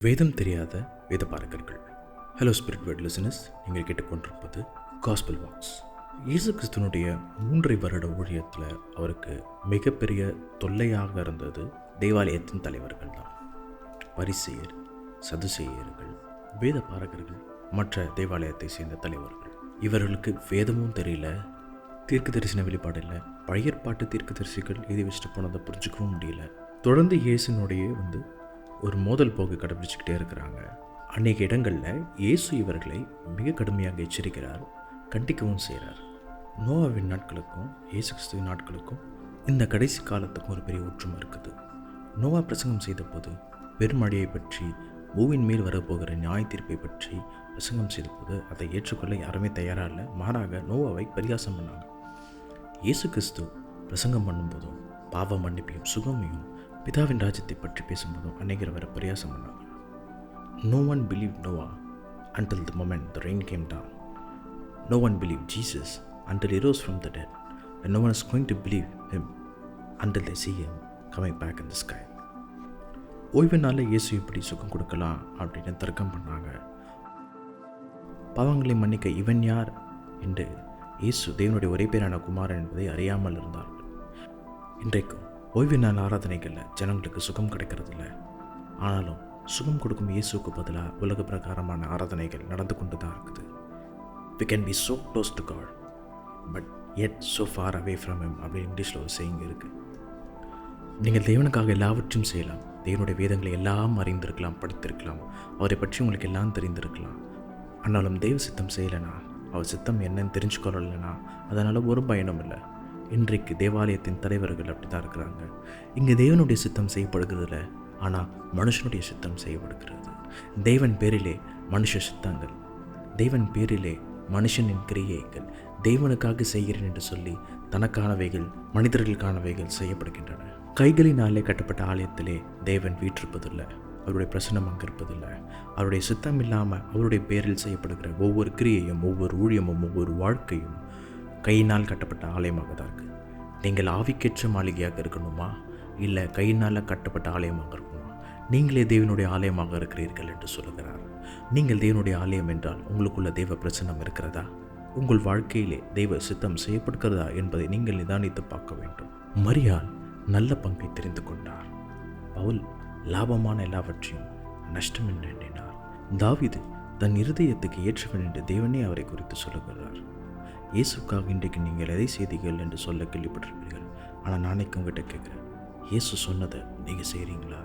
வேதம் தெரியாத வேத பாரகர்கள் ஹலோ ஸ்பிரிட் வேர்ட் லிசனஸ் நீங்கள் கேட்டுக்கொண்டிருப்பது காஸ்பிள் வாக்ஸ் இயேசு கிறிஸ்துவனுடைய மூன்றை வருட ஊழியத்தில் அவருக்கு மிகப்பெரிய தொல்லையாக இருந்தது தேவாலயத்தின் தலைவர்கள் தான். பரிசெயர் சதுசேயர்கள் வேத பாரகர்கள் மற்ற தேவாலயத்தை சேர்ந்த தலைவர்கள். இவர்களுக்கு வேதமும் தெரியல தீர்க்க தரிசன வெளிப்பாடு இல்லை பழையற்பாட்டு தீர்க்க தரிசிகள் எழுதி வச்சுட்டு போனதை புரிஞ்சுக்கவும் முடியல. தொடர்ந்து இயேசுனுடைய வந்து ஒரு மோதல் போக்கு கடைபிடிச்சிக்கிட்டே இருக்கிறாங்க. அநேக இடங்களில் இயேசு இவர்களை மிக கடுமையாக எச்சரிக்கிறார் கண்டிக்கவும் செய்கிறார். நோவாவின் நாட்களுக்கும் இயேசு கிறிஸ்துவின் நாட்களுக்கும் இந்த கடைசி காலத்துக்கும் ஒரு பெரிய ஒற்றுமை இருக்குது. நோவா பிரசங்கம் செய்தபோது பெருமழையை பற்றி பூவின் மேல் வரப்போகிற நியாய தீர்ப்பை பற்றி பிரசங்கம் செய்தபோது அதை ஏற்றுக்கொள்ள யாருமே தயாராக இல்லை. மாறாக நோவாவை பரிகாசம் பண்ணாங்க. இயேசு கிறிஸ்து பிரசங்கம் பண்ணும்போதும் பாவ மன்னிப்பையும் சுகமையும் பிதாவின் ராஜ்யத்தை பற்றி பேசும்போதும் அநேகர் வர பிரயாசம் பண்ணாங்க. No one believe Noah until the moment the rain came down no one believe Jesus until arose from the dead and no one is going to believe him until the see him coming back in the sky ஓய்வுனால இயேசு இப்படி சுகம் கொடுக்கலாம் அப்படின்னு தர்க்கம் பண்ணாங்க. பாவங்களை மன்னிக்க இவன் யார் என்று இயேசு தேவனுடைய ஒரே பேரான குமாரன் என்பதை அறியாமல் இருந்தார்கள். இன்றைக்கும் ஓய்வு நாள் ஆராதனைகளில் ஜனங்களுக்கு சுகம் கிடைக்கிறதில்ல. ஆனாலும் சுகம் கொடுக்கும் இயேசுக்கு பதிலாக உலக பிரகாரமான ஆராதனைகள் நடந்து கொண்டு தான் இருக்குது. We can be so close to God but yet so far away from them அப்படின்னு இங்கிலீஷில் ஒரு செய்யுங்க இருக்குது நீங்கள் தேவனுக்காக எல்லாவற்றையும் செய்யலாம். தேவனுடைய வேதங்களை எல்லாம் அறிந்திருக்கலாம் படித்திருக்கலாம். அவரை பற்றி உங்களுக்கு எல்லாம் தெரிந்திருக்கலாம். ஆனாலும் தெய்வ சித்தம் செய்யலைனா அவர் சித்தம் என்னன்னு தெரிஞ்சுக்கொள்ளலைனா அதனால் ஒரு பயனும் இல்லை. இன்றைக்கு தேவாலயத்தின் தலைவர்கள் அப்படி தான் இருக்கிறாங்க. இங்கே தேவனுடைய சித்தம் செய்யப்படுகிறதில்ல ஆனால் மனுஷனுடைய சித்தம் செய்யப்படுகிறது. தேவன் பேரிலே மனுஷ சித்தங்கள் தேவன் பேரிலே மனுஷனின் கிரியைகள் தேவனுக்காக செய்கிறேன் என்று சொல்லி தனக்கானவைகள் மனிதர்களுக்கானவைகள் செய்யப்படுகின்றன. கைகளினாலே கட்டப்பட்ட ஆலயத்திலே தேவன் வீற்றிருப்பதில்லை அவருடைய பிரசனம் அங்கே இருப்பதில்லை அவருடைய சித்தம் இல்லாமல் அவருடைய பேரில் செய்யப்படுகிற ஒவ்வொரு கிரியையும் ஒவ்வொரு ஊழியமும் ஒவ்வொரு வாழ்க்கையும் கையினால் கட்டப்பட்ட ஆலயமாக தான் இருக்குது நீங்கள் ஆவிக்கேற்ற மாளிகையாக இருக்கணுமா? இல்லை கையினால் கட்டப்பட்ட ஆலயமாக இருக்கணுமா நீங்களே தேவனுடைய ஆலயமாக இருக்கிறீர்கள் என்று சொல்லுகிறார். நீங்கள் தேவனுடைய ஆலயம் என்றால் உங்களுக்குள்ள தெய்வ பிரச்சனம் இருக்கிறதா? உங்கள் வாழ்க்கையிலே தெய்வ சித்தம் செய்யப்படுகிறதா என்பதை நீங்கள் நிதானித்து பார்க்க வேண்டும். மரியால் நல்ல பங்கை தெரிந்து கொண்டார். பவுல் லாபமான எல்லாவற்றையும் நஷ்டம் என்று எண்ணினார். தாவிது தன் இருதயத்துக்கு ஏற்றவன் என்று தேவனே அவரை குறித்து சொல்லுகிறார். இயேசுக்காக இன்றைக்கு நீங்கள் எதை செய்தீர்கள் என்று சொல்ல கேள்விப்பட்டிருப்பீர்கள். ஆனால் நாளைக்கு உங்ககிட்ட கேட்குறேன். இயேசு சொன்னதை நீங்கள் செய்கிறீங்களா?